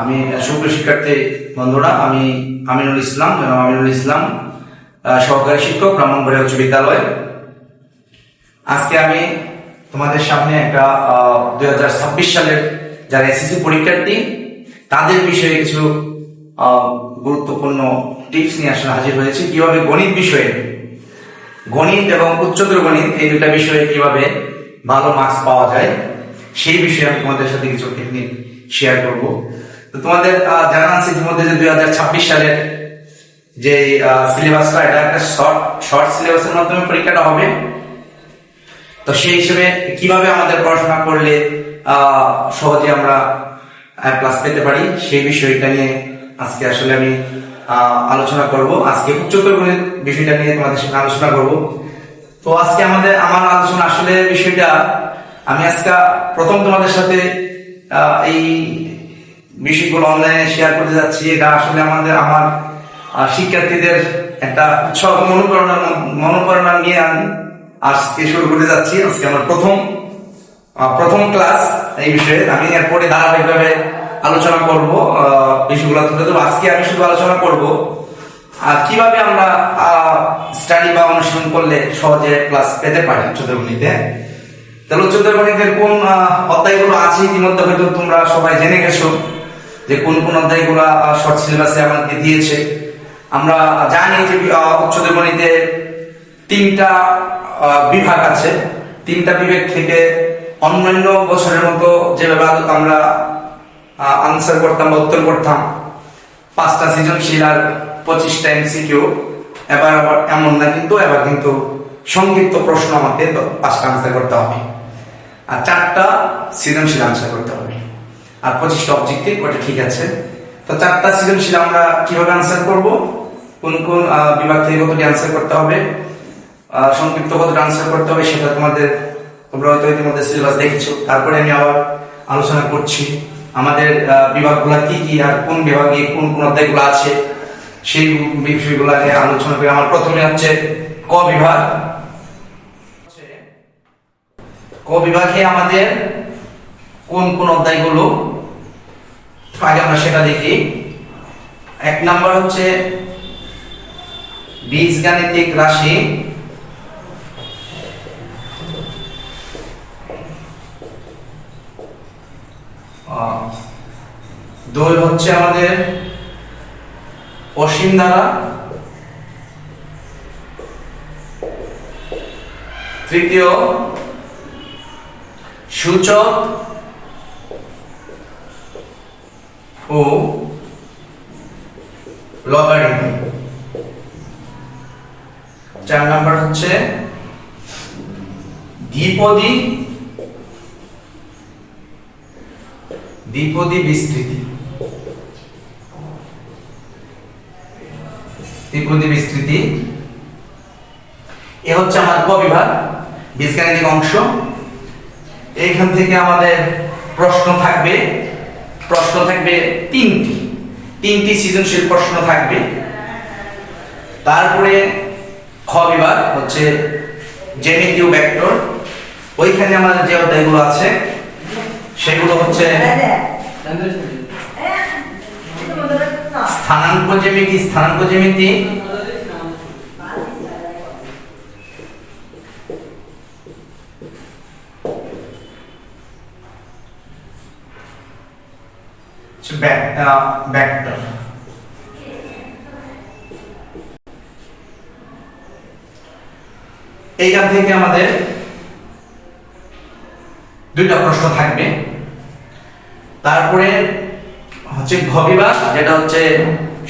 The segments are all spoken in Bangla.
আমি সুপ্রিয় শিক্ষার্থী বন্ধুরা, আমি আমিনুল ইসলাম, জনাব আমিনুল ইসলাম সহকারী শিক্ষক ব্রাহ্মণবাড়িয়া উচ্চ বিদ্যালয়। আজকে আমি তোমাদের সামনে একটা দুই হাজার ছাব্বিশ সালের যারা এসএসসি পরীক্ষার্থী, তাদের বিষয়ে কিছু গুরুত্বপূর্ণ টিপস নিয়ে আসলে হাজির হয়েছে। কীভাবে গণিত বিষয়ে? গণিত এবং উচ্চতর গণিত এই দুটা বিষয়ে কীভাবে ভালো মার্কস পাওয়া যায়? সেই বিষয়ে আমি তোমাদের সাথে কিছু টেকনিক শেয়ার করব। তো তোমাদের জানা আছে ইতিমধ্যে যে দুই হাজার ছাব্বিশ সালের যে সিলেবাসটা এটা একটা শর্ট শর্ট সিলেবাসের মাধ্যমে পরীক্ষাটা হবে। তো সেই হিসেবে কীভাবে আমাদের পড়াশোনা করলে সহজে আমরা ক্লাস পেতে পারি, সেই বিষয়টা নিয়ে আজকে আসলে আমি আলোচনা করব। আজকে উচ্চতর বিষয়টা নিয়ে তোমাদের সাথে আলোচনা করব। তো আজকে আমাদের, আমার আলোচনা আসলে বিষয়টা আমি আজকে প্রথম তোমাদের সাথে এই বিষয়গুলো অনলাইনে শেয়ার করতে যাচ্ছি। এটা আসলে আমাদের, আমার শিক্ষার্থীদের একটা উৎসাহ মনোপ্রেরণা মনোপ্রেরণা নিয়ে আমি আজকে শুরু করতে যাচ্ছি। আজকে আমার প্রথম প্রথম ক্লাস এই বিষয়ে। আমি এরপরে ধারাবাহিকভাবে আলোচনা করব বিষয়গুলো তুলে ধরবো। আজকে আমি শুধু আলোচনা করব আর কীভাবে আমরা স্টাডি বা অনুশীলন করলে সহজে ক্লাস পেতে পারি উচ্চতর গণিতে তাহলে উচ্চতর গণিতের কোন অধ্যায়গুলো আছে ইতিমধ্যে হয়তো তোমরা সবাই জেনে গেছো যে কোন কোন অধ্যায়গুলো শর্ট সিলেবাসে আমাদেরকে দিয়েছে। আমরা জানি যে উচ্চতর গণিতে তিনটা বিভাগ আছে। তিনটা বিভাগ থেকে অন্যান্য বছরের মতো যেভাবে আমরা আনসার করতাম বা উত্তর করতাম, পাঁচটা সৃজনশীল আর পঁচিশটা এমসিকিউ এবার আবার এমন না, কিন্তু এবার কিন্তু সংক্ষিপ্ত প্রশ্ন আমাকে পাঁচটা আনসার করতে হবে। আর চারটা সৃজনশীল আনসার করতে হবে। আর পঁচিশটা অবজেক্টিভ ওটা ঠিক আছে? তো চারটা সৃজনশীল আমরা কীভাবে আনসার করব? কোন কোন বিভাগ থেকে কতটি আনসার করতে হবে? সংক্ষিপ্ত কতটা আনসার করতে হবে সেটা তোমাদের, তোমরা হয়তো ইতিমধ্যে সিলেবাস দেখেছ। তারপরে আমি আবার আলোচনা করছি। আমাদের বিভাগগুলো কি কি আর কোন বিভাগে কোন কোন অধ্যায়গুলো আছে? সেই বিষয়গুলো নিয়ে আলোচনা করে। আমার প্রথমে হচ্ছে ক বিভাগ। ক বিভাগে আমাদের কোন কোন অধ্যায়গুলো আগে আমরা সেটা দেখি। এক নাম্বার হচ্ছে বীজগাণিতিক রাশি। দুই হচ্ছে আমাদের অসীম দ্বারা তৃতীয় সূচক ও লগারিদম চার নাম্বার হচ্ছে দ্বিপদী দ্বিপদী বিস্তৃতি। দ্বিপদী বিস্তৃতি। এ হচ্ছে আমার ক বিভাগ, বীজগাণিতিক অংশ। এইখান থেকে আমাদের প্রশ্ন থাকবে প্রশ্ন থাকবে তিনটি তিনটি সৃজনশীল প্রশ্ন থাকবে। তারপরে খ বিভাগ হচ্ছে জেমিতিউ ভেক্টর। ওইখানে আমাদের যে অধ্যায়গুলো আছে, সেগুলো হচ্ছে স্থানাঙ্ক জ্যামিতি স্থানাঙ্ক জ্যামিতি ভেক্টর এইখান থেকে আমাদের দুইটা প্রশ্ন থাকবে। তারপরে হচ্ছে বিভাগ যেটা হচ্ছে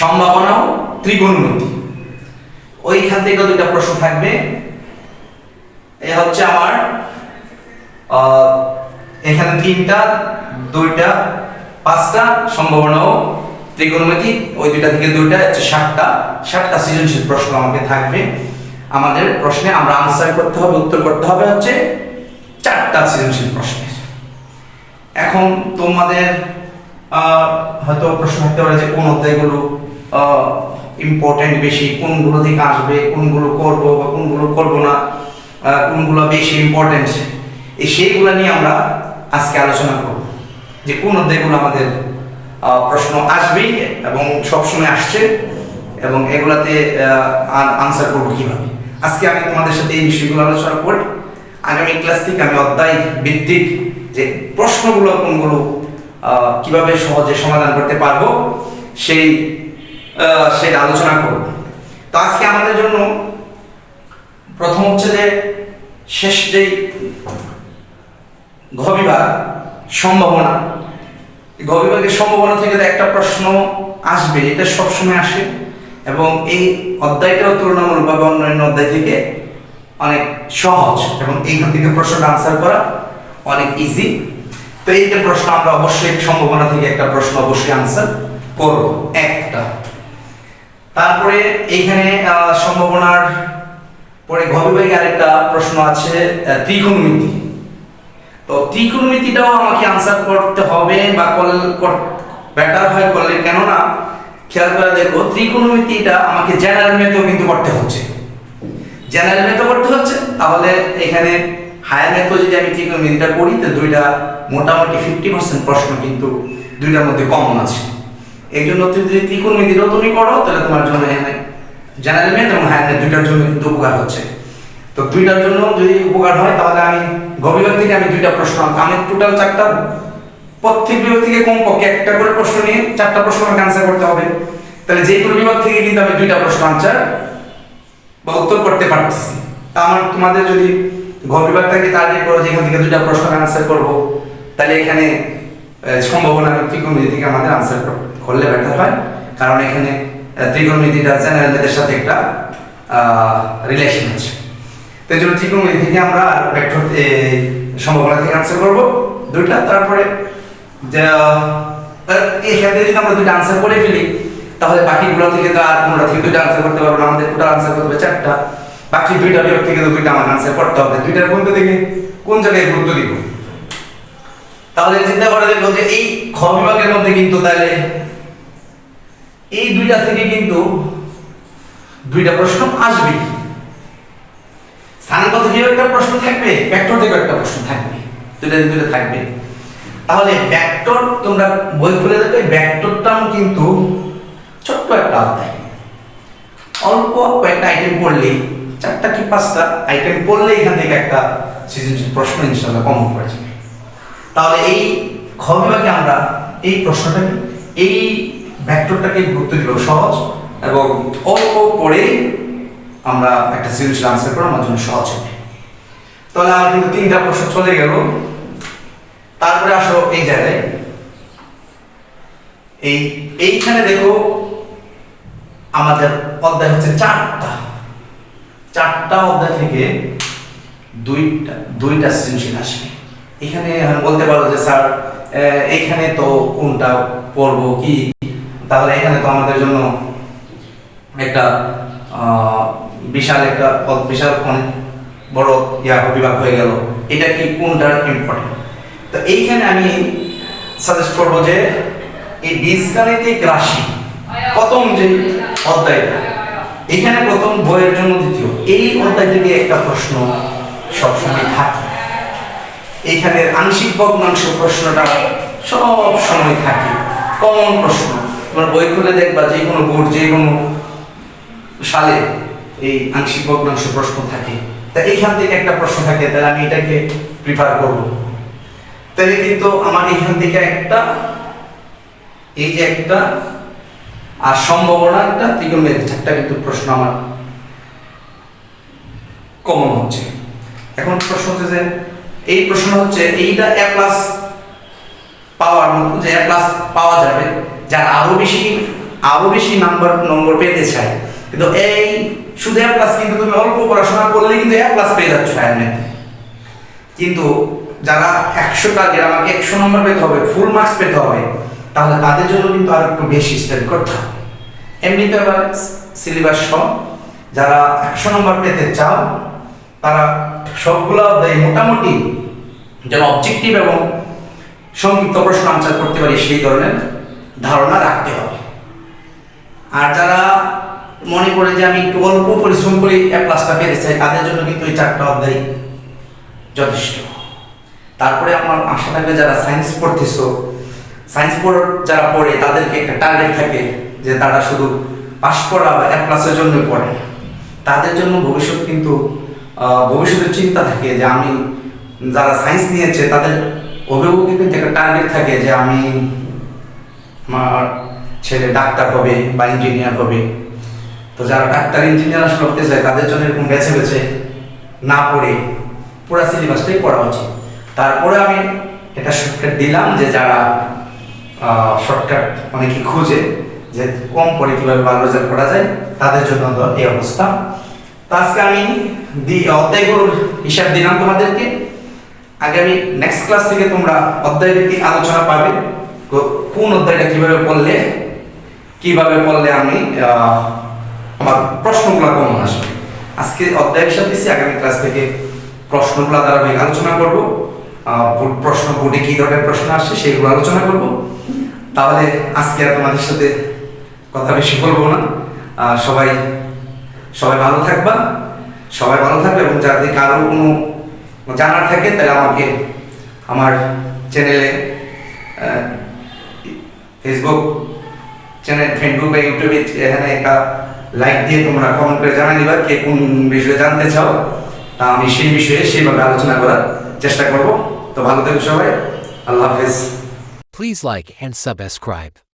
সম্ভাবনা ত্রিগুণমিতি ওইখান থেকে দুইটা প্রশ্ন থাকবে। এ হচ্ছে আমার এখানে তিনটা, দুইটা পাঁচটা সম্ভাবনা ও ত্রিগুণমিতি ওই দুইটা থেকে দুইটা, হচ্ছে সাতটা সাতটা সৃজনশীল প্রশ্ন আমাকে থাকবে। আমাদের প্রশ্নে আমরা আনসার করতে হবে, উত্তর করতে হবে হচ্ছে চারটা সৃজনশীল প্রশ্নের এখন তোমাদের হয়তো প্রশ্ন থাকতে পারে যে কোন অধ্যায়গুলো ইম্পর্টেন্ট বেশি, কোনগুলো থেকে আসবে, কোনগুলো করব বা কোনগুলো করব না কোনগুলো বেশি ইম্পর্টেন্ট এই সেইগুলো নিয়ে আমরা আজকে আলোচনা করব। যে কোন অধ্যায়গুলো আমাদের প্রশ্ন আসবেই এবং সবসময় আসছে এবং এগুলাতে আনসার করব কীভাবে। আজকে আমি তোমাদের সাথে এই বিষয়গুলো আলোচনা করে। আগামী ক্লাস থেকে আমি অধ্যায় ভিত্তিক যে প্রশ্নগুলো, কোনগুলো কীভাবে সহজে সমাধান করতে পারব, সেই সেটা আলোচনা করব। তো আজকে আমাদের জন্য প্রথম হচ্ছে যে, শেষ যেই ঘ বিভাগ, সম্ভাবনা ঘ বিভাগের সম্ভাবনা থেকে একটা প্রশ্ন আসবে এটা সবসময় আসে, এবং এই অধ্যায়টাও তুলনামূলকভাবে অন্যান্য অধ্যায় থেকে অনেক সহজ, এবং এইখান থেকে প্রশ্নটা আনসার করা অনেক ইজি তো এইটা প্রশ্ন আমরা অবশ্যই, সম্ভাবনা থেকে একটা প্রশ্ন অবশ্যই আনসার করব, একটা। তারপরে এইখানে সম্ভাবনার পরে ঘ বিভাগে আরেকটা প্রশ্ন আছে ত্রিকোণমিতি। তো ত্রিকোণমিতিটাও আমাকে আনসার করতে হবে বা বেটার হয় করলে, কেননা খেয়াল করে দেখো ত্রিকোণমিতিটা আমাকে জেনারেল মেথেও কিন্তু করতে হচ্ছে। জেনারেল মেথও করতে হচ্ছে, তাহলে এখানে হায়ার মেথও যদি আমি ত্রিকোণমিতিটা করি, তো দুইটা মোটামুটি ফিফটি পার্সেন্ট প্রশ্ন কিন্তু দুইটার মধ্যে কমন আছে। এই জন্য তুমি যদি ত্রিকোণমিতিটাও তুমি করো, তাহলে তোমার জন্য এখানে জেনারেল মেথ এবং হায়ার মেথ দুইটার জন্য কিন্তু উপকার হচ্ছে। তো দুইটার জন্য যদি উপকার হয়, তাহলে আমি গভীর থেকে আমি দুইটা প্রশ্ন। আমি টোটাল চারটা প্রত্যেক বিভাগ থেকে কমপক্ষে একটা করে প্রশ্ন নিয়ে চারটা প্রশ্ন আমাকে আনসার করতে হবে। তাহলে যে কোনো বিভাগ থেকে কিন্তু আমি দুইটা প্রশ্ন আনসার বা উত্তর করতে পারতেছি। তা আমার তোমাদের যদি ঘ বিভাগটাকে টার্গেট করো, যেখান থেকে দুইটা প্রশ্ন আনসার করব, তাহলে এখানে সম্ভাবনা ত্রিকোণমিতি থেকে আমাদের আনসার করলে বেটার হয়। কারণ এখানে ত্রিকোণমিতিটা জেনারেল ম্যাথের সাথে একটা রিলেশন আছে। তো এই জন্য থেকে আমরা ভেক্টর থেকে আনসার করব। দুইটা, তারপরে এখান থেকে যদি আমরা দুইটা আনসার করে ফেলি, তাহলে বাকিগুলো থেকে তো আর কোনোটা থেকে দুইটা আনসার করতে পারব না। আমাদের আনসার করতে হবে চারটা। বাকি দুইটা থেকে তো দুইটা আমার আনসার করতে হবে। দুইটার মধ্যে থেকে কোন জায়গায় গুরুত্ব দিব? তাহলে চিন্তা করে দেখব যে এই খ বিভাগের মধ্যে কিন্তু তাহলে এই দুইটা থেকে কিন্তু দুইটা প্রশ্ন আসবে স্থানগত থেকেও একটা প্রশ্ন থাকবে, ভেক্টর থেকেও একটা প্রশ্ন থাকবে, দুইটা দুটো থাকবে। তাহলে ভেক্টর, তোমরা বই খুলে দেখবে ভেক্টরটাও কিন্তু ছোট্ট একটা অধ্যায় অল্প কয়েকটা আইটেম পড়লেই, চারটা কি পাঁচটা আইটেম পড়লে এখান থেকে একটা সৃজনশীল প্রশ্ন ইনশাল্লাহ কমন পড়ে যাবে। তাহলে এই খ বিভাগে আমরা এই প্রশ্নটাকে, এই ভেক্টরটাকে গুরুত্ব দিব সহজ এবং অল্প পড়েই আমরা একটা সৃজনশীল আনসার করা আমার জন্য সহজ হবে। তাহলে আমার কিন্তু তিনটা প্রশ্ন চলে গেল। তারপরে আসো এই জায়গায়। এই এইখানে দেখো আমাদের অধ্যায় হচ্ছে চারটা। চারটা অধ্যায় থেকে দুইটা দুইটা সৃজনশীল আসবে। এখানে বলতে পারো যে স্যার আহ, এইখানে তো কোনটা পড়ব কি? তাহলে এখানে তো আমাদের জন্য একটা বিশাল একটা বিশাল অনেক বড় ইয়া বিভাগ হয়ে গেল। এটা কি কোনটা ইম্পর্টেন্ট তো এইখানে আমি সাজেস্ট করব যে এই বীজগাণিতিক রাশি প্রথম যে অধ্যায়টা, এখানে প্রথম বইয়ের জন্য দ্বিতীয়। এই অধ্যায় থেকে একটা প্রশ্ন সবসময় থাকে। এইখানে আংশিক ভগ্নাংশ প্রশ্নটা সব সময় থাকে। কমন প্রশ্ন। তোমরা বই খুলে দেখবা যে কোনো বোর্ড, যে কোনো সালে এই আংশিক ভগ্নাংশ প্রশ্ন থাকে। তা এইখান থেকে একটা প্রশ্ন থাকে, তাহলে আমি এটাকে প্রিফার করব। তাহলে কিন্তু আমার এইখান থেকে একটা, এই যে একটা, আর সম্ভাবনা একটা ত্রিকোণমিতি চারটা কিন্তু প্রশ্ন আমার কমন হচ্ছে। এখন প্রশ্ন হচ্ছে যে, এই প্রশ্ন হচ্ছে, এইটা এ প্লাস পাওয়ার মতো, যে এ প্লাস পাওয়া যাবে, যার আরও বেশি আরও বেশি নাম্বার নম্বর পেতে চায়। কিন্তু এই শুধু এ প্লাস কিন্তু তুমি অল্প পড়াশোনা করলে কিন্তু এ প্লাস পেয়ে যাচ্ছ এমনি। কিন্তু যারা একশো টার্গেট আমাকে একশো নম্বর পেতে হবে ফুল মার্কস পেতে হবে, তাহলে তাদের জন্য কিন্তু আর একটু বেশি স্টাডি করতে হবে। এমনিতে আবার সিলেবাস সব যারা একশো নম্বর পেতে চাও, তারা সবগুলো অধ্যায় মোটামুটি যেন অবজেক্টিভ এবং সংক্ষিপ্ত প্রশ্ন আনসার করতে পারি সেই ধরনের ধারণা রাখতে হবে। আর যারা মনে করে যে আমি একটু অল্প পরিশ্রম করে এ প্লাসটা পেতে চাই, তাদের জন্য কিন্তু এই চারটা অধ্যায় যথেষ্ট। তারপরে আমার আশা থাকবে যারা সায়েন্স পড়তেছো সায়েন্স পড়, যারা পড়ে, তাদেরকে একটা টার্গেট থাকে যে তারা শুধু পাশ করা বা এক ক্লাসের জন্য পড়ে। তাদের জন্য ভবিষ্যৎ কিন্তু ভবিষ্যতের চিন্তা থাকে যে আমি যারা সায়েন্স নিয়েছে, তাদের অভিভাবকের কিন্তু একটা টার্গেট থাকে যে আমি আমার ছেলে ডাক্তার হবে বা ইঞ্জিনিয়ার হবে। তো যারা ডাক্তার ইঞ্জিনিয়ার আসলে হতে চায়, তাদের জন্য এরকম বেছে বেছে না পড়ে পুরো সিলেবাসটাই পড়া উচিত। তারপরে আমি এটা শর্টকাট দিলাম যে যারা শর্টকাট অনেকে খুঁজে যে কম পড়ে কীভাবে ভালো রেজাল্ট করা যায়, তাদের জন্য এই অবস্থা। তো আজকে আমি দি, অধ্যায়গুলোর হিসাব দিলাম তোমাদেরকে। আগামী নেক্সট ক্লাস থেকে তোমরা অধ্যায় ভিত্তিক আলোচনা পাবে কোন অধ্যায়টা কীভাবে পড়লে কীভাবে পড়লে আমি আমার প্রশ্নগুলো কমন আসবে। আজকে অধ্যায় হিসাব দিচ্ছি আগামী ক্লাস থেকে প্রশ্নগুলো ধারাবাহিক আলোচনা করব। প্রশ্ন বোর্ডে কি ধরনের প্রশ্ন আসছে সেগুলো আলোচনা করব। তাহলে আজকে আর তোমাদের সাথে কথা বেশি বলব না। সবাই সবাই ভালো থাকবা। সবাই ভালো থাকবে এবং যাদের কারও কোনো জানার থাকে, তাহলে আমাকে আমার চ্যানেলে ফেসবুক চ্যানেল ফেসবুক বা ইউটিউবে এখানে একটা লাইক দিয়ে তোমরা কমেন্ট করে জানা দিবা কে কোন বিষয়ে জানতে চাও, তা আমি সেই বিষয়ে সেইভাবে আলোচনা করার চেষ্টা করব তো ভালো থেকো সবাই, আল্লাহ হাফেজ Please like and subscribe.